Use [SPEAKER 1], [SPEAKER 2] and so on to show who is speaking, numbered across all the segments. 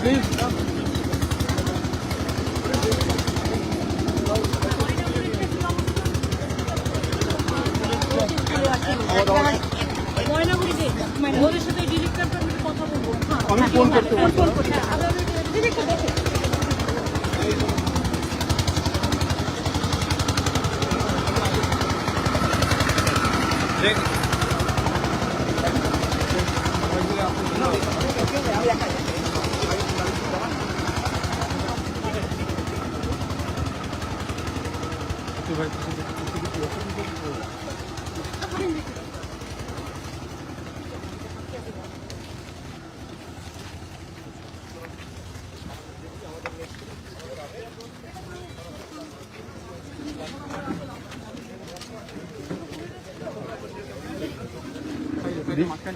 [SPEAKER 1] Please phone করতে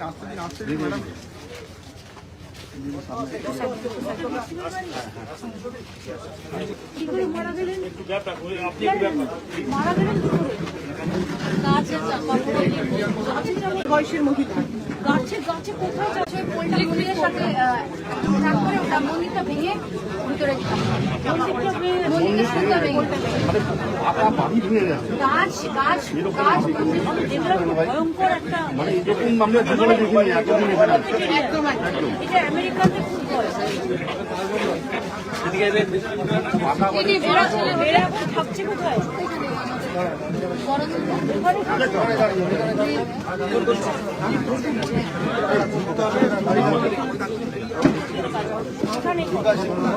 [SPEAKER 1] আসতে দিন আসতে দিন ম্যাডাম
[SPEAKER 2] কি করে মারা গেলেন মারা গেলেন কি করে গাছে গাছে
[SPEAKER 3] বয়সের মহিলা।
[SPEAKER 2] গাছে গাছে কোথায় যাচ্ছে
[SPEAKER 4] মন্দিরের সাথে তারপরে ওটা মন্দিরটা ভেঙে ভিতরে দিতাম
[SPEAKER 2] মন্দিরটা ভেঙে-
[SPEAKER 1] গেছে
[SPEAKER 4] গাছ গাছ
[SPEAKER 2] ভয়ঙ্কর একটা
[SPEAKER 1] মানে
[SPEAKER 2] একদম। এটা আমেরিকাতে খুব
[SPEAKER 4] এটি বড় ছেলে
[SPEAKER 2] এরা এখন থাকছে কোথায়?
[SPEAKER 4] বড়
[SPEAKER 2] পড়াশোনা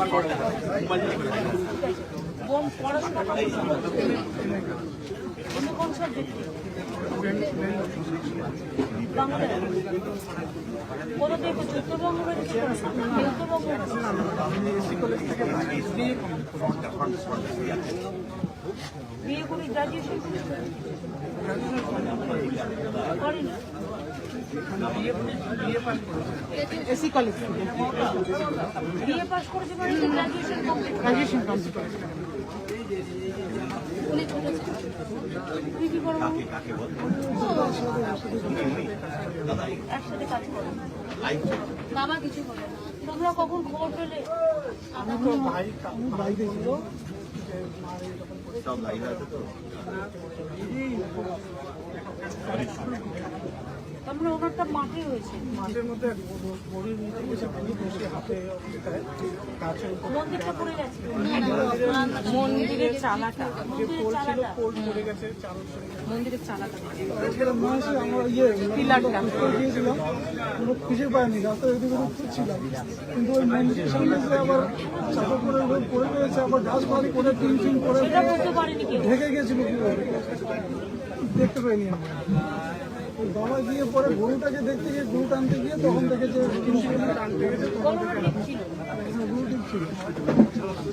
[SPEAKER 2] করে। পড়াশোনা করে বিয়ে করে গ্রাজুয়েশন করেনি
[SPEAKER 3] এসি কলেজ থেকে।
[SPEAKER 2] বিয়ে পাস করেছে গ্রাজুয়েশন কমপ্লিট
[SPEAKER 3] গ্রাজুয়েশন কমপ্লিট
[SPEAKER 2] তুই কি করো? একসাথে কাজ করো।
[SPEAKER 4] বাবা কিছু
[SPEAKER 2] তোমরা কখন খবর পেলে?
[SPEAKER 3] আমি তো ভাই বাইরে ছিল।
[SPEAKER 2] তারপরে ওনারটা মাঠে হয়েছে
[SPEAKER 3] মাঠের মধ্যে গরুর নিচে বসে ভেঙে বসে হাতে গাছের
[SPEAKER 2] মন্দিরটা পড়ে গেছে।
[SPEAKER 3] মন্দিরের চালাটা। পোল ছিল পোল পড়ে গেছে চাল মন্দিরের চালাটা। আমরা ইয়ে পিলারটা। খুঁজে পাইনি। এদিকে খুঁজছিলাম। কিন্তু ওই মন্দিরের সামনে যে আবার চাপা পড়ে পড়ে রয়েছে আবার গাছ বাড়ি করে টিন টিন করে ঢেকে গেছিল কীভাবে? দেখতে পাইনি আমরা। বাবা গিয়ে পরে গরুটাকে দেখতে গিয়ে গরু টানতে গিয়ে তখন দেখে যে টানতে গেছে
[SPEAKER 2] গরুটা ঠিক ছিল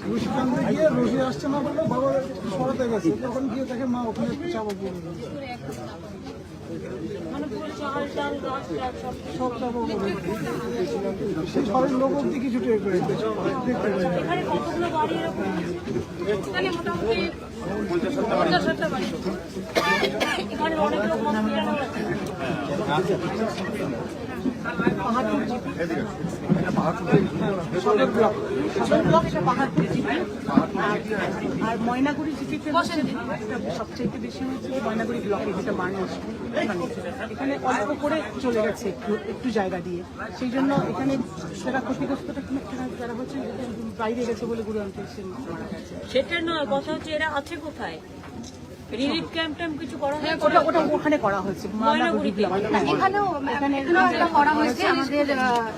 [SPEAKER 3] গরু টানতে গিয়ে রশি আসছে না বাবা সরাতে গেছে। তখন গিয়ে দেখে মা ওখানে চাপা পড়ে সেই লোক অব্দি কিছু টের পাইনি
[SPEAKER 2] পঞ্চাশ
[SPEAKER 3] আর বেশি ময়নাগুড়ি ব্লকে যেটা মানুষ এখানে অল্প করে চলে গেছে একটু একটু জায়গা দিয়ে সেই জন্য এখানে সেটা ক্ষতিগ্রস্তটা খুব যারা হচ্ছে বাইরে গেছে বলে গুরু
[SPEAKER 2] সেটা নয়, কথা হচ্ছে এরা আছে কোথায়? রিলিফ ক্যাম্প ট্যাম্প কিছু করা হয়
[SPEAKER 3] ওটা ওটা ওখানে করা হয়েছে। ময়নাগুড়ি।
[SPEAKER 4] এখানেও এখানেও একটা করা হয়েছে। আমাদের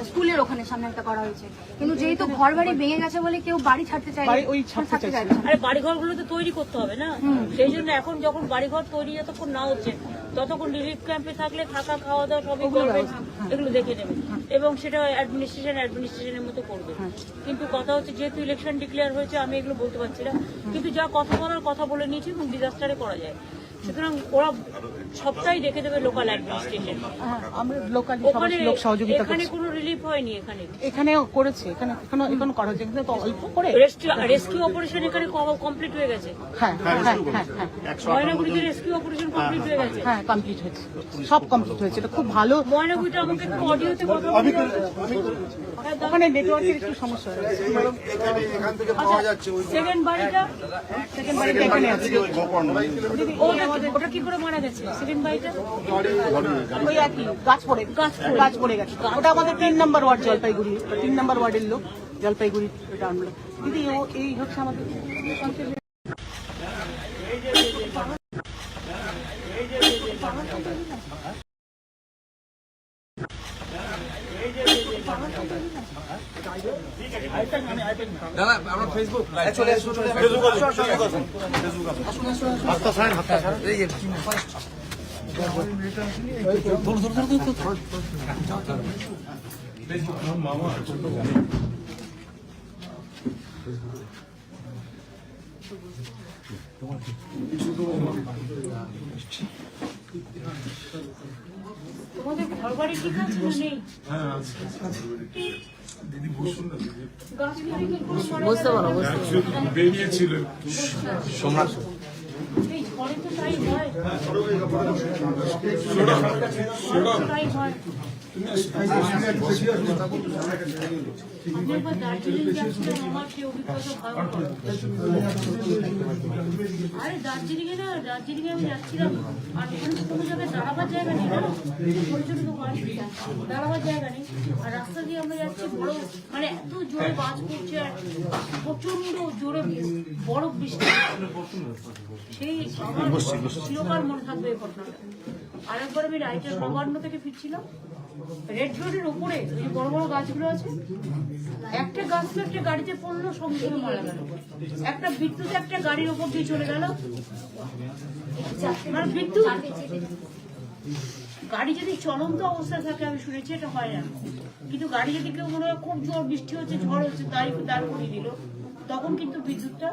[SPEAKER 4] স্কুলের ওখানে সামনে একটা করা হয়েছে। কিন্তু যেহেতু ঘর বাড়ি ভেঙে গেছে বলে কেউ বাড়ি ছাড়তে চায়
[SPEAKER 3] বাড়ি ওই ছাড়তে
[SPEAKER 2] আরে বাড়িঘরগুলো তো তৈরি করতে হবে না? সেই জন্য এখন যখন বাড়িঘর তৈরি যতক্ষণ না হচ্ছে। ততক্ষণ রিলিফ ক্যাম্পে থাকলে থাকা খাওয়া দাওয়া সবই করবে এগুলো দেখে নেবে এবং সেটা অ্যাডমিনিস্ট্রেশন অ্যাডমিনিস্ট্রেশনের মতো করবে। কিন্তু কথা হচ্ছে যেহেতু ইলেকশন ডিক্লেয়ার হয়েছে আমি এগুলো বলতে পারছি না। কিন্তু যা কথা বলার কথা বলে নিয়েছি এবং ডিজাস্টারে করা যায়। সুতরাং ওরা সবটাই দেখে দেবে লোকাল অ্যাডমিনিস্ট্রেশন
[SPEAKER 3] হ্যাঁ, আমরা লোকালি
[SPEAKER 2] ওখানে
[SPEAKER 3] লোক সহযোগিতা
[SPEAKER 2] এখানে কোনো রিলিফ হয়নি এখানে।
[SPEAKER 3] করেছে এখানে এখানে এখানে করা হচ্ছে এখানে অল্প করে।
[SPEAKER 2] রেস্কিউ অপারেশন এখানে কমপ্লিট হয়ে গেছে।
[SPEAKER 3] হ্যাঁ হ্যাঁ হ্যাঁ হ্যাঁ হ্যাঁ।
[SPEAKER 2] ময়নাগুড়িতে রেস্কিউ অপারেশন কমপ্লিট হয়ে গেছে।
[SPEAKER 3] হ্যাঁ কমপ্লিট হয়েছে। সব কমপ্লিট হয়েছে। এটা খুব ভালো
[SPEAKER 2] ময়নাগুড়িটা আমাকে অডিওতে কথা বলতে?
[SPEAKER 3] ওখানে নেটওয়ার্কের একটু সমস্যা হয়েছে
[SPEAKER 2] সেকেন্ড বাড়িটা?
[SPEAKER 3] সেকেন্ড বাড়িতে এখানে আছে।
[SPEAKER 2] ওটা কি করে মারা গেছে? সেকেন্ড বাড়িটা
[SPEAKER 3] ওই একই গাছ পড়ে
[SPEAKER 2] গাছ
[SPEAKER 3] গাছ পড়ে গেছে। ওটা আমাদের তিন নম্বর ওয়ার্ড জলপাইগুড়ি তিন নম্বর ওয়ার্ডের লোক জলপাইগুড়ি এটা আমরা। দিদি এই হচ্ছে আমাদের
[SPEAKER 1] হাতটা ছাড়েন। হাতটা ছাড়েন
[SPEAKER 2] তোমাদের ঘর বাড়ি ঠিক আছে না নেই? গাছ বাড়ি কি করে মারা গেল?
[SPEAKER 5] বেরিয়েছিল
[SPEAKER 2] এই ঝড়ে তো তাই হয়। আরে না যাচ্ছিলাম আর কোনো জায়গায় জায়গা নেই জায়গা নেই আর রাস্তা দিয়ে আমরা যাচ্ছি বড় মানে এত জোরে প্রচণ্ড জোরে বরফ বৃষ্টি সেই আমার মনে থাকবে এই ঘটনাটা আরেকবার আমি রাইটার নবান্ন থেকে ফিরছিলাম। রেড রোডের উপরে ওই বড় বড় গাছগুলো আছে, একটা গাছ তো একটা গাড়িতে পড়ল, সঙ্গে মারা গেল। একটা বিদ্যুৎ একটা গাড়ির উপর দিয়ে চলে গেল। মানে বিদ্যুৎ? গাড়ি যদি চলন্ত অবস্থায় থাকে, আমি শুনেছি এটা হয় না। কিন্তু গাড়ি যদি কেউ মনে হয় খুব জোর বৃষ্টি হচ্ছে, ঝড় হচ্ছে, তাই দাঁড় করিয়ে দিল, তখন কিন্তু বিদ্যুৎটা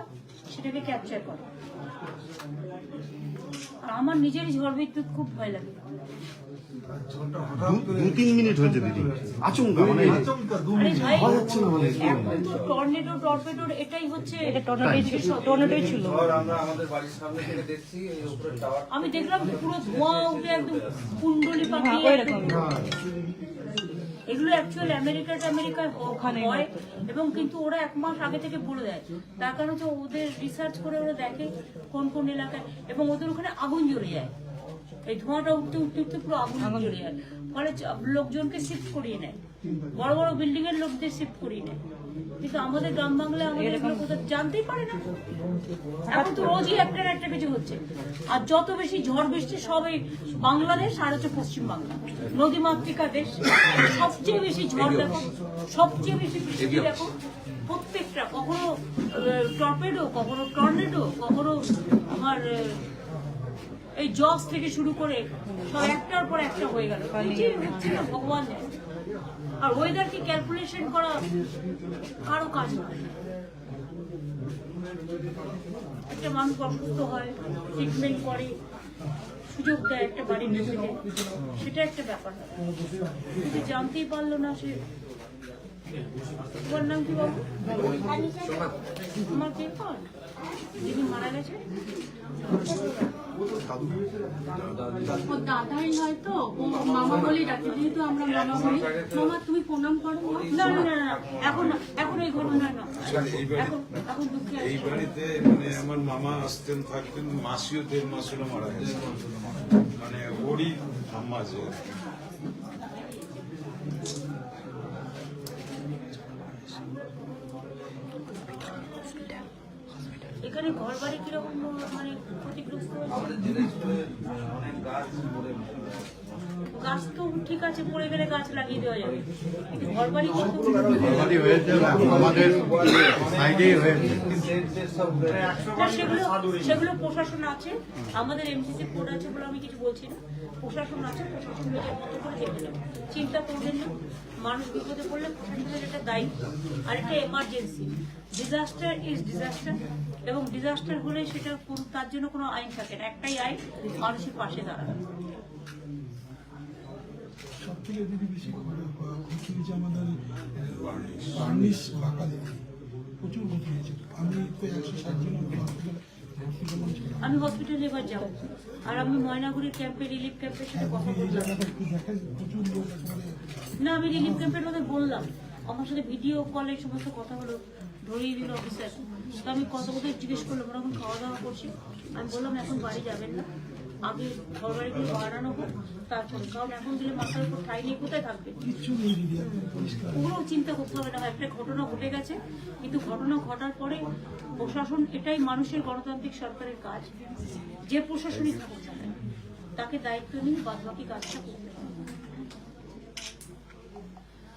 [SPEAKER 2] সেটাকে ক্যাপচার করে। আমার নিজেরই ঝড় বিদ্যুৎ খুব ভয় লাগে।
[SPEAKER 1] দু- দু তিন মিনিট হয়েছে দিদি। আচমকা মানে
[SPEAKER 2] আরে ভাই এখন তো টর্নেডো টর্পেডোর এটাই হচ্ছে এটা টর্নেডোই ছিল। টর্নেডোই ছিল আমি দেখলাম পুরো ধোঁয়া উঠে একদম কুণ্ডলি পাখি। একদম। এগুলো অ্যাকচুয়ালি আমেরিকাতে আমেরিকায় ওখানে হয় এবং কিন্তু ওরা এক মাস আগে থেকে বলে দেয়। তার কারণ হচ্ছে ওদের রিসার্চ করে ওরা দেখে কোন কোন এলাকায়। এবং ওদের ওখানে আগুন জ্বলে যায়। এই ধোঁয়াটা উঠতে উঠতে উঠতে পুরো আগুন জ্বলে যায়। ফলে লোকজনকে শিফট করিয়ে নেয়। বড় বড় বিল্ডিং এর লোকদের শিফট করিয়ে নেয়। কিন্তু আমাদের গ্রাম বাংলায় আমাদের এগুলো কোথাও জানতেই পারে না। এখন তো রোজই একটা না একটা কিছু হচ্ছে। আর যত বেশি ঝড় বৃষ্টি সবই বাংলাদেশ আর হচ্ছে পশ্চিম বাংলা। নদীমাতৃকা দেশ। সবচেয়ে বেশি ঝড় দেখো সবচেয়ে বেশি বৃষ্টি দেখো প্রত্যেকটা কখনো টর্পেডো কখনো টর্নেডো কখনো আমার এই জজ থেকে শুরু করে সব একটার পর একটা হয়ে গেল। হচ্ছে না, ভগবান আর ওয়েদারকে ক্যালকুলেশন করা কারও কাজ নয়। একটা মানুষ অসুস্থ হয় ট্রিটমেন্ট করে সুযোগ দেয় একটা বাড়ির লোকেদের সেটা একটা ব্যাপার। কিন্তু জানতেই পারল না সে তোমার নাম কি বাবু? আমার যিনি মারা গেছে
[SPEAKER 6] দাদাই মামা বলি ডাকে যেহেতু আমরা মামা বলি। মামা তুমি প্রণাম করো
[SPEAKER 2] না না না না এখন এখন এই ঘটনা না এখন এখন দুঃখে
[SPEAKER 5] এই বাড়িতে মানে আমার মামা আসতেন থাকতেন মাসিও দেড় মাস মারা গেছে। মানে ওরই ঠাম্মা যে।
[SPEAKER 2] এখানে ঘর বাড়ি কীরকম মানে ক্ষতিগ্রস্ত গাছ তো ঠিক আছে পড়ে গেলে গাছ লাগিয়ে দেওয়া যাবে। কিন্তু ঘর বাড়ি কিন্তু
[SPEAKER 1] আমাদের হয়েছে আমাদের সাইডেই হয়েছে।
[SPEAKER 2] না, সেগুলো প্রশাসন আছে আমাদের এমসিসি কোড আছে বলে আমি কিছু বলছি না। প্রশাসন আছে প্রশাসন নিজের মতো করে দেখে নেবে। চিন্তা করবেন না মানুষ বিপদে পড়লে প্রশাসনের এটা দায়ী আর এটা এমার্জেন্সি ডিজাস্টার ইজ ডিজাস্টার এবং ডিজাস্টার হলে সেটা তার জন্য কোনো আইন থাকে না। একটাই আইন মানুষের পাশে দাঁড়ানো।
[SPEAKER 7] সব থেকে দিদি বেশি ক্ষতি হয়েছে আমাদের বার্নিশ বাঁকা প্রচুর ক্ষতি হয়েছে। আমি তো একশো ষাট জন হসপিটালে
[SPEAKER 2] আমি হসপিটালে এবার যাব। আর আমি ময়নাগুড়ির ক্যাম্পে রিলিফ ক্যাম্পের সাথে কথা বললাম। না আমি রিলিফ ক্যাম্পের মধ্যে বললাম। আমার সাথে ভিডিও কলে সমস্ত কথা হলো ধরিয়ে দিল অফিসার তো আমি কত কথা জিজ্ঞেস করলাম ওরা এখন খাওয়া দাওয়া করছি। আমি বললাম এখন বাড়ি যাবেন না। আগে ঘর বাড়িগুলো বাড়ানো হোক তারপরে। কারণ এখন দিলে মাথার উপর ঠাই নেই কোথায় থাকবে? ওগুলো চিন্তা করতে হবে না একটা ঘটনা ঘটে গেছে। কিন্তু ঘটনা ঘটার পরে প্রশাসন এটাই মানুষের গণতান্ত্রিক সরকারের কাজ। যে প্রশাসনই থাকুক তাকে দায়িত্ব নিয়ে বাদ বাকি কাজটা করতে হবে।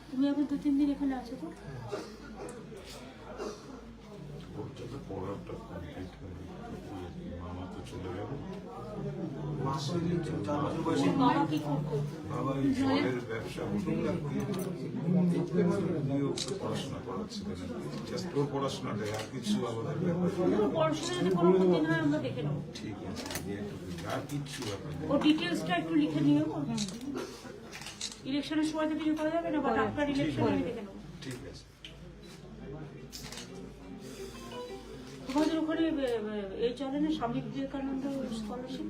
[SPEAKER 2] তুমি এখন দু তিন দিন এখানে আছো তো?
[SPEAKER 5] পড়াটা কমপ্লিট হয়নি মামা তো চলে গেল।
[SPEAKER 2] বাবা কি করতো?
[SPEAKER 5] বাবা এই জলের ব্যবসা পড়াশোনা করাচ্ছিলেন জাস্ট ওর পড়াশোনাটাই আর কিছু আমাদের
[SPEAKER 2] হয়
[SPEAKER 5] ঠিক আছে আর
[SPEAKER 2] ও ডিটেলসটা একটু লিখে নিও। ইলেকশনের সময় তো কিছু করা যাবে না বাট আপনার ইলেকশন আমি দেখে নেব।
[SPEAKER 5] ঠিক আছে।
[SPEAKER 2] তোমাদের ওখানে এই চলে না স্বামী বিবেকানন্দ স্কলারশিপ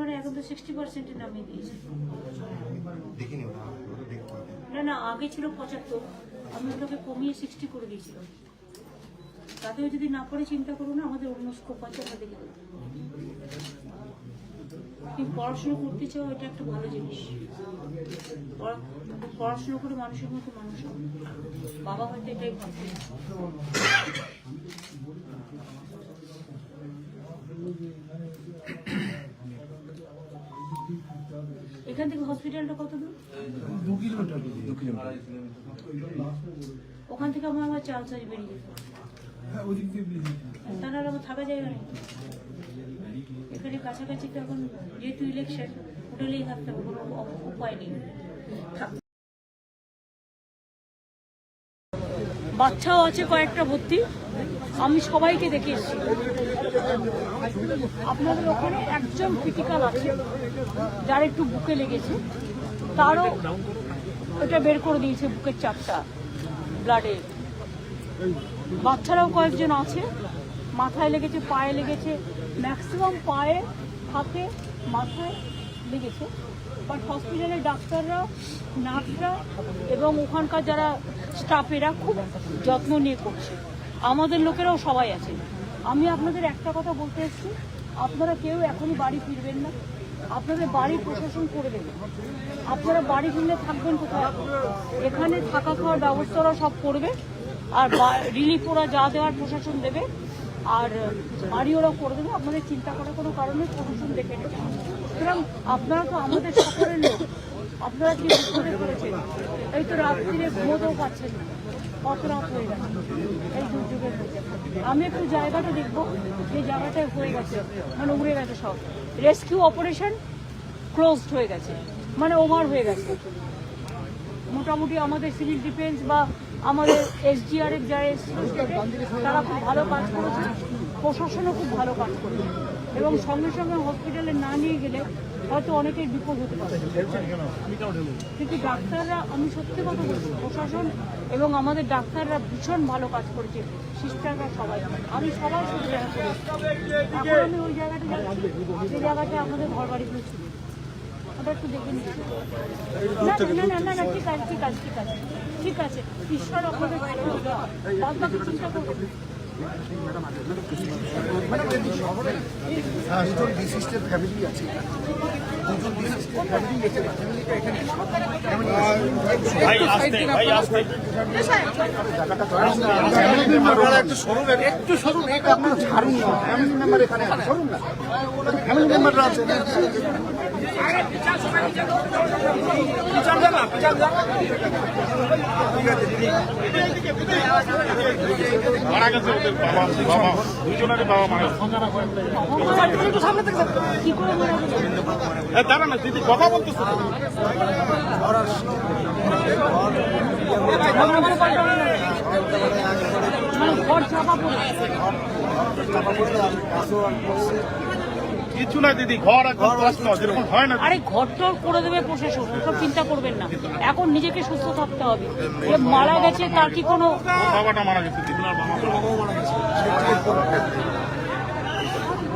[SPEAKER 2] মানে এখন তো সিক্সটি না না, আগে ছিল পঁচাত্তর। আমি কমিয়ে সিক্সটি করে দিয়েছিলাম। তাতেও যদি না পড়ে চিন্তা করুন আমাদের অন্য স্কোপ আছে, আমরা তুমি পড়াশোনা করতে চাও এটা একটা ভালো জিনিস। পড়া- পড়াশোনা করে মানুষের মতো মানুষ বাবা হয়তো এটাই ভাবতে এখান থেকে হসপিটালটা কত দূর?
[SPEAKER 7] দু কিলোমিটার দু কিলোমিটার।
[SPEAKER 2] ওখান থেকে আমার আবার চাল চাল বেরিয়ে যেত।
[SPEAKER 7] হ্যাঁ ওদিক
[SPEAKER 2] তাহলে আমার থাকা যায় না। এখানে কাছাকাছি তো এখন যেহেতু ইলেকশন হোটেলেই থাকতে হবে, কোনো উপায় নেই। বাচ্চাও আছে কয়েকটা ভর্তি, আমি সবাইকে দেখে এসেছি। আপনাদের ওখানে একজন ক্রিটিক্যাল আছে, যার একটু বুকে লেগেছে, তারও ওটা বের করে দিয়েছে বুকের চাপটা ব্লাডে বাচ্চারাও কয়েকজন আছে, মাথায় লেগেছে, পায়ে লেগেছে ম্যাক্সিমাম পায়ে, হাতে, মাথায় লেগেছে। বাট হসপিটালের ডাক্তাররা, নার্সরা এবং ওখানকার যারা স্টাফেরা খুব যত্ন নিয়ে করছে। আমাদের লোকেরাও সবাই আছে। আমি আপনাদের একটা কথা বলতে এসেছি। আপনারা কেউ এখনই বাড়ি ফিরবেন না। আপনাদের বাড়ি প্রশাসন করে দেবে আপনারা বাড়ি ফিরলে থাকবেন কোথায়? এখানে থাকা খাওয়ার ব্যবস্থারা সব করবে। আর রিলিফ ওরা যা দেওয়ার প্রশাসন দেবে। আর বাড়ি ওরা করে দেবে, আপনাদের চিন্তা করার কোনো কারণে প্রশাসন দেখে নেবে। সুতরাং আপনারা তো আমাদের সকলের লোক, আপনারা কি বুঝতে করেছেন এই তো রাত্রিরে ঘুমোতেও পাচ্ছেন না কত রাত হয়ে গেছে, এই দুর্যোগের মধ্যে। আমি একটু জায়গাটা দেখব যে জায়গাটায় হয়ে গেছে মানে উড়ে গেছে সব। রেস্কিউ অপারেশন ক্লোজড হয়ে গেছে মানে ওভার হয়ে গেছে। মোটামুটি আমাদের সিভিল ডিফেন্স বা আমাদের এসডিআর এর যারা এসেছিল, তারা খুব ভালো কাজ করেছে। প্রশাসনও খুব ভালো কাজ করেছে। এবং সঙ্গে সঙ্গে হসপিটালে না নিয়ে গেলে হয়তো অনেকের বিপদ হতে পারে। কিন্তু ডাক্তাররা, আমি সত্যি কথা বলছি, প্রশাসন এবং আমাদের ডাক্তাররা ভীষণ ভালো কাজ করেছে। সিস্টাররা সবাই। আমি সবাই সাথে দেখা করেছি এখন আমি ওই জায়গাটা যাচ্ছি, যে জায়গাটা আমাদের ঘর বাড়িগুলো ছিল ওটা একটু দেখে নিচ্ছি। না না না না, ঠিক আছে ঠিক আছে ঠিক আছে। ঠিক আছে ঈশ্বর
[SPEAKER 8] ম্যাডাম বিশিষ্ট ফ্যামিলি আছে। একটু সরুন একটু সরুন এটা আপনারা ছাড়ুন না। ফ্যামিলি মেম্বার এখানে সরুন না। ফ্যামিলি মেম্বাররা আছে। ঠিক আছে দিদি বাবা বাবা দুজনেরই বাবা মারা
[SPEAKER 2] কি করে মারা গেছে?
[SPEAKER 8] দাঁড়া না দিদি কথা বলতেছে
[SPEAKER 2] ঘর
[SPEAKER 8] কিছু না দিদি ঘর একদম প্রশ্ন যেরকম হয় না
[SPEAKER 2] আরে ঘর টর করে দেবে প্রশাসন সব চিন্তা করবেন না। এখন নিজেকে সুস্থ থাকতে হবে। যে মারা গেছে তার কি কোনো
[SPEAKER 8] বাবাটা মারা গেছে দিদি।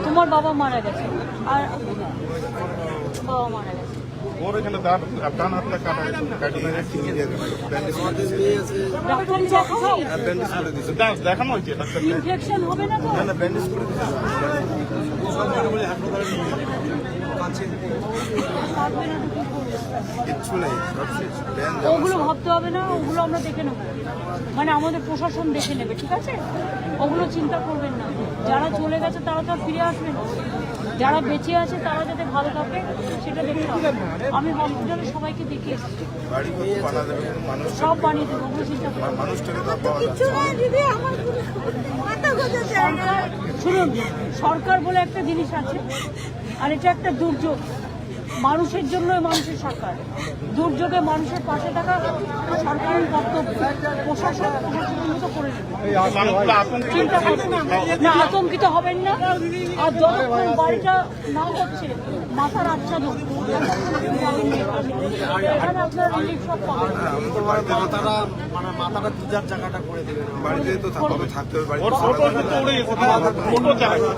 [SPEAKER 2] তোমার বাবা মারা গেছে। আর বাবা মারা গেছে
[SPEAKER 8] ওর এখানে দাঁত ডান হাতটা কাটা কাটিয়ে
[SPEAKER 2] ডাক্তার দেখাও
[SPEAKER 8] দাঁত দেখানো হয়েছে ডাক্তার
[SPEAKER 2] ইনফেকশন হবে। না তো পারবে না তো কি করবে? ওগুলো ভাবতে হবে না ওগুলো আমরা দেখে নেব। মানে আমাদের প্রশাসন দেখে নেবে ঠিক আছে? ওগুলো চিন্তা করবেন না। যারা চলে গেছে তারা তো আর ফিরে আসবে না। যারা বেঁচে আছে তারা যাতে ভালো থাকে সেটা দেখতে হবে। আমি হসপিটালে সবাইকে দেখে এসেছি। সব বানিয়ে দেবো চিন্তা সরকার শুনুন সরকার বলে একটা জিনিস আছে আর এটা একটা দুর্যোগ। মানুষের জন্য মানুষের সরকার। দুর্যোগে মানুষের পাশে থাকা সরকারের কর্তব্য। প্রশাসন প্রশাসনের মতো করে চিন্তা করবেন না। আতঙ্কিত হবেন না। আর যতক্ষণ বাড়িটা না হচ্ছে মাথার আচ্ছা এখানে আপনারা রিলিফ সব পাবেন।
[SPEAKER 8] জায়গা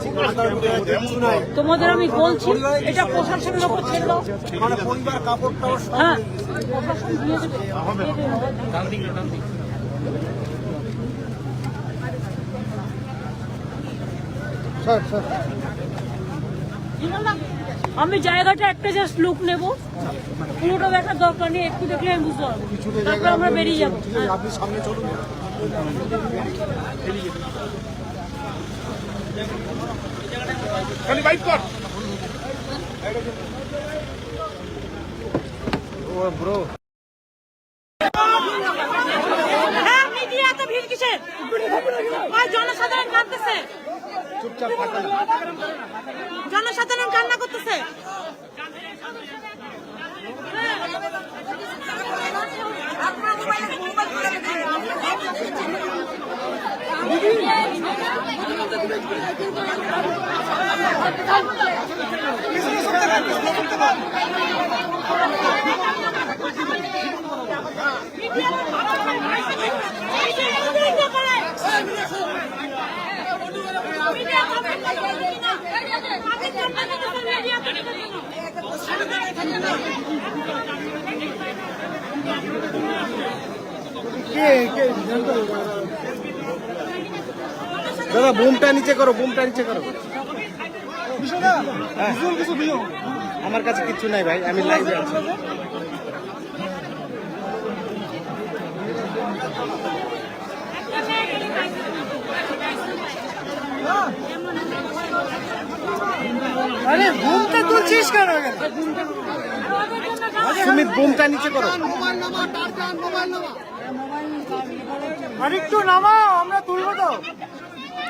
[SPEAKER 2] তোমাদের আমি বলছি এটা প্রশাসনের ওপর ছেড়ে দাও হ্যাঁ। আমি জায়গাটা একটা জাস্ট লুক নেব। পুরোটা দেখার দরকার নেই একটু দেখলে আমি বুঝতে পারব। তারপর আমরা বেরিয়ে যাব।
[SPEAKER 8] খালি বাইক কর।
[SPEAKER 2] হ্যাঁ কিসের? আর জনসাধারণ কাঁদতেছে। জনসাধারণ কান্না করতেছে।
[SPEAKER 8] কে কে দাদা বুমটা নিচে করো বুমটা নিচে করো। আমার কাছে কিচ্ছু নাই ভাই আমি লাইভে আছি। আরে বুমটা তুলছিস কেন সুমিত বুমটা নিচে করো। আরেকটু নামাও আমরা তুলবো তো।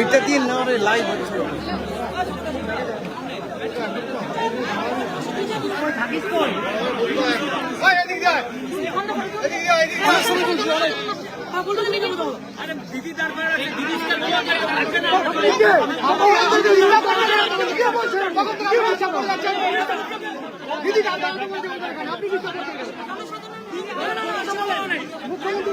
[SPEAKER 8] এটা দিয়ে না রে লাইভ হচ্ছে। মুখ্যমন্ত্রী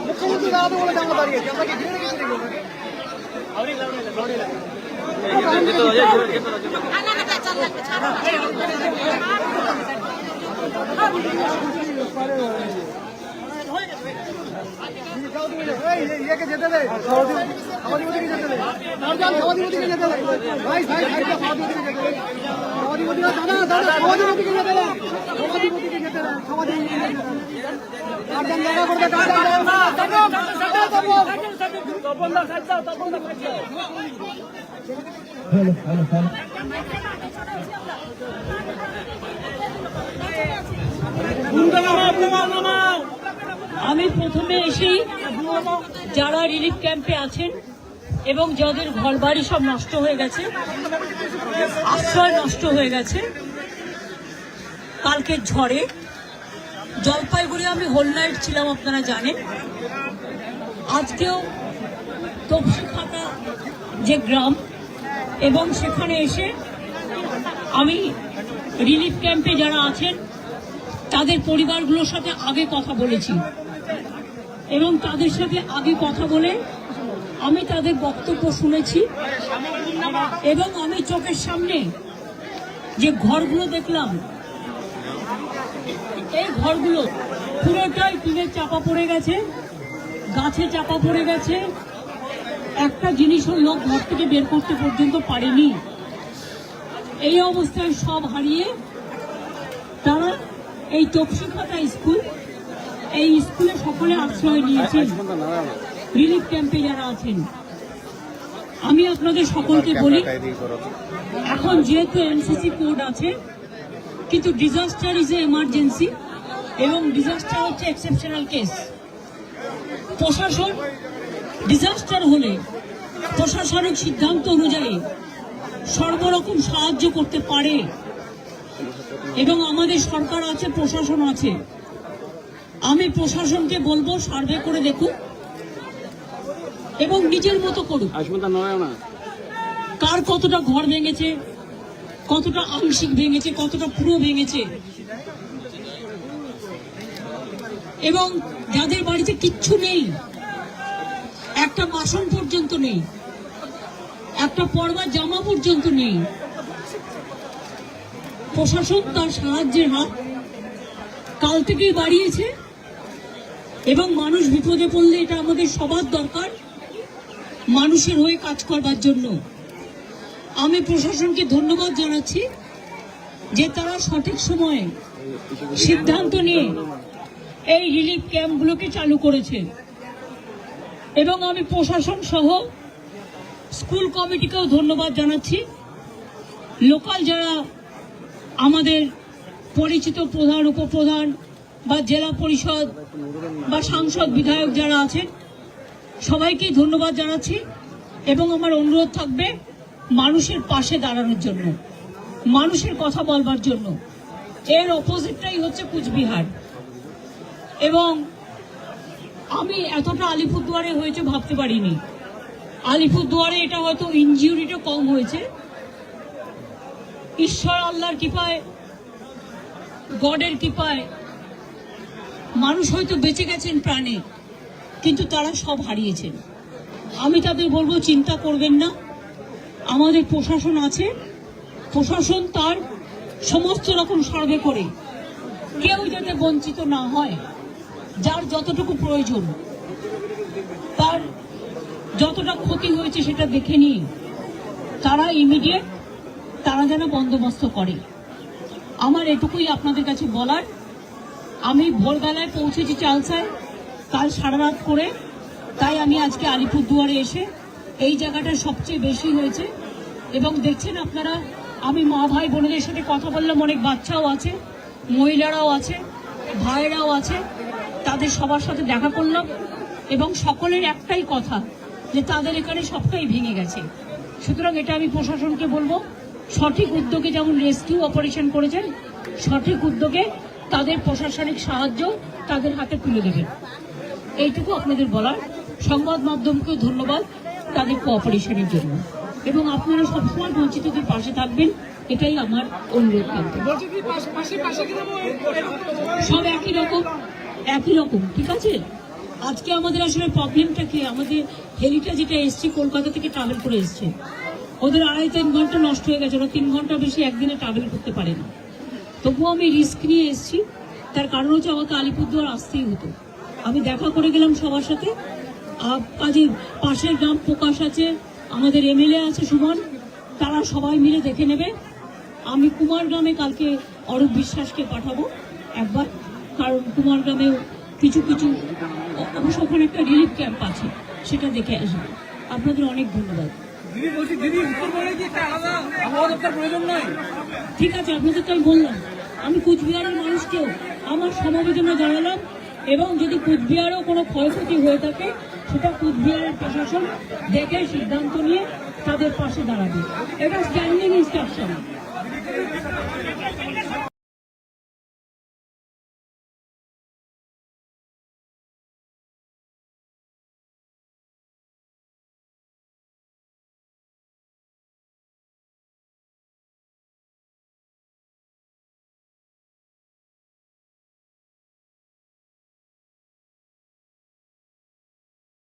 [SPEAKER 8] മുഖ്യമന്ത്രി കാണാതെ പോലെ ഞങ്ങൾ അറിയാം ഞങ്ങൾക്ക് ইয়েকে যেতে দেয় আমাদের ওদিকে যেতে ভাই ভাই ভাই আমাদের ওদিকে যেতে দেয়
[SPEAKER 2] আমি প্রথমে এসেই যারা রিলিফ ক্যাম্পে আছেন এবং যাদের ঘর বাড়ি সব নষ্ট হয়ে গেছে, আশ্রয় নষ্ট হয়ে গেছে কালকের ঝড়ে জলপাইগুড়ি আমি হোল নাইট ছিলাম, আপনারা জানেন। আজকেও তপসিখাতা যে গ্রাম, এবং সেখানে এসে আমি রিলিফ ক্যাম্পে যারা আছেন, তাদের পরিবারগুলোর সাথে আগে কথা বলেছি। এবং তাদের সাথে আগে কথা বলে আমি তাদের বক্তব্য শুনেছি এবং আমি চোখের সামনে যে ঘরগুলো দেখলাম, এই ঘরগুলো পুরোটাই টিনের চাপা পড়ে গেছে, গাছে চাপা পড়ে গেছে। একটা জিনিসও লোক ঘর থেকে বের করতে পর্যন্ত পারেনি। এই অবস্থায় সব হারিয়ে তারা এই তপসিখাতা স্কুল, এই স্কুলে সকলে আশ্রয় নিয়েছেন। রিলিফ ক্যাম্পে যারা আছেন আমি আপনাদের সকলকে বলি এখন যেহেতু এমসিসি কোড আছে কিন্তু ডিজাস্টার ইজ এ এমার্জেন্সি এবং ডিজাস্টার হচ্ছে এক্সেপশনাল কেস প্রশাসন ডিজাস্টার হলে প্রশাসনিক সিদ্ধান্ত অনুযায়ী সর্বরকম সাহায্য করতে পারে। এবং আমাদের সরকার আছে প্রশাসন আছে। আমি প্রশাসনকে বলব সার্ভে করে দেখুন। এবং নিজের মতো করুন কার কতটা ঘর ভেঙেছে কতটা আংশিক ভেঙেছে কতটা পুরো ভেঙেছে? এবং যাদের বাড়িতে কিচ্ছু নেই একটা বাসন পর্যন্ত নেই একটা পরবার জামা পর্যন্ত নেই প্রশাসন তার সাহায্যের হাত কাল থেকেই বাড়িয়েছে এবং মানুষ বিপদে পড়লে এটা আমাদের সবার দরকার। মানুষের হয়ে কাজ করবার জন্য। আমি প্রশাসনকে ধন্যবাদ জানাচ্ছি যে তারা সঠিক সময়ে সিদ্ধান্ত নিয়ে এই রিলিফ ক্যাম্পগুলোকে চালু করেছে। এবং আমি প্রশাসন সহ স্কুল কমিটিকেও ধন্যবাদ জানাচ্ছি। লোকাল যারা আমাদের পরিচিত প্রধান, উপপ্রধান বা জেলা পরিষদ বা সাংসদ, বিধায়ক যারা আছেন সবাইকেই ধন্যবাদ জানাচ্ছি এবং আমার অনুরোধ থাকবে মানুষের পাশে দাঁড়ানোর জন্য, মানুষের কথা বলবার জন্য। এর অপোজিটটাই হচ্ছে কুচবিহার। এবং আমি এতটা আলিপুরদুয়ারে হয়েছে ভাবতে পারিনি। আলিপুরদুয়ারে এটা হয়তো ইনজিউরিটা কম হয়েছে। ঈশ্বর আল্লাহর কৃপায়, গডের কৃপায় মানুষ হয়তো বেঁচে গেছেন প্রাণে। কিন্তু তারা সব হারিয়েছেন। আমি তাদের বলব, চিন্তা করবেন না। আমাদের প্রশাসন আছে। প্রশাসন তার সমস্ত রকম সার্ভে করে। কেউ যাতে বঞ্চিত না হয়, যার যতটুকু প্রয়োজন, তার যতটা ক্ষতি হয়েছে সেটা দেখে নিয়ে তারা ইমিডিয়েট তারা যেন বন্দোবস্ত করে। আমার এটুকুই আপনাদের কাছে বলার। আমি ভোরবেলায় পৌঁছেছি চালসায়। কাল সারা রাত করে তাই আমি আজকে আলিপুরদুয়ারে এসে এই জায়গাটা সবচেয়ে বেশি হয়েছে। এবং দেখছেন আপনারা, আমি মা ভাই বোনদের সাথে কথা বললাম, অনেক বাচ্চাও আছে, মহিলারাও আছে, ভাইয়েরাও আছে, তাদের সবার সাথে দেখা করলাম এবং সকলের একটাই কথা যে তাদের এখানে সবটাই ভেঙে গেছে। সুতরাং এটা আমি প্রশাসনকে বলব, সঠিক উদ্যোগে যেমন রেস্কিউ অপারেশন করেছেন, সঠিক উদ্যোগে তাদের প্রশাসনিক সাহায্য তাদের হাতে তুলে দেবেন। এইটুকু আপনাদের বলার। সংবাদ মাধ্যমকেও ধন্যবাদ তাদের কোঅপারেশনের জন্য। এবং আপনারা সবসময় বঞ্চিতদের পাশে থাকবেন, এটাই আমার অনুরোধ সব একই রকম একই রকম, ঠিক আছে? আজকে আমাদের আসলে প্রবলেমটা কি? আমাদের হেলিটা যেটা এসছে, কলকাতা থেকে ট্রাভেল করে এসছে। ওদের আড়াই তিন ঘণ্টা নষ্ট হয়ে গেছে। ওরা তিন ঘণ্টা বেশি একদিনে ট্রাভেল করতে পারে না তবুও আমি রিস্ক নিয়ে এসেছি। তার কারণ হচ্ছে আমাকে আলিপুরদুয়ার আসতেই হতো। আমি দেখা করে গেলাম সবার সাথে। কাজে পাশের গ্রাম প্রকাশ আছে আমাদের এমএলএ আছে সুমন তারা সবাই মিলে দেখে নেবে। আমি কুমার গ্রামে কালকে অরূপ বিশ্বাসকে পাঠাবো। একবার কারণ কুমার গ্রামেও কিছু কিছু অবশ্য ওখানে একটা রিলিফ ক্যাম্প আছে সেটা দেখে আসবে। আপনাদের অনেক ধন্যবাদ। ঠিক আছে আপনাদের তো আমি বললাম আমি কুচবিহারের মানুষকেও আমার সমবেদনা জানালাম এবং যদি কুচবিহারেও কোনো ক্ষয়ক্ষতি হয়ে থাকে, সেটা কুচবিহারের প্রশাসন দেখে সিদ্ধান্ত নিয়ে তাদের পাশে দাঁড়াবে। এটা স্ট্যান্ডিং ইনস্ট্রাকশন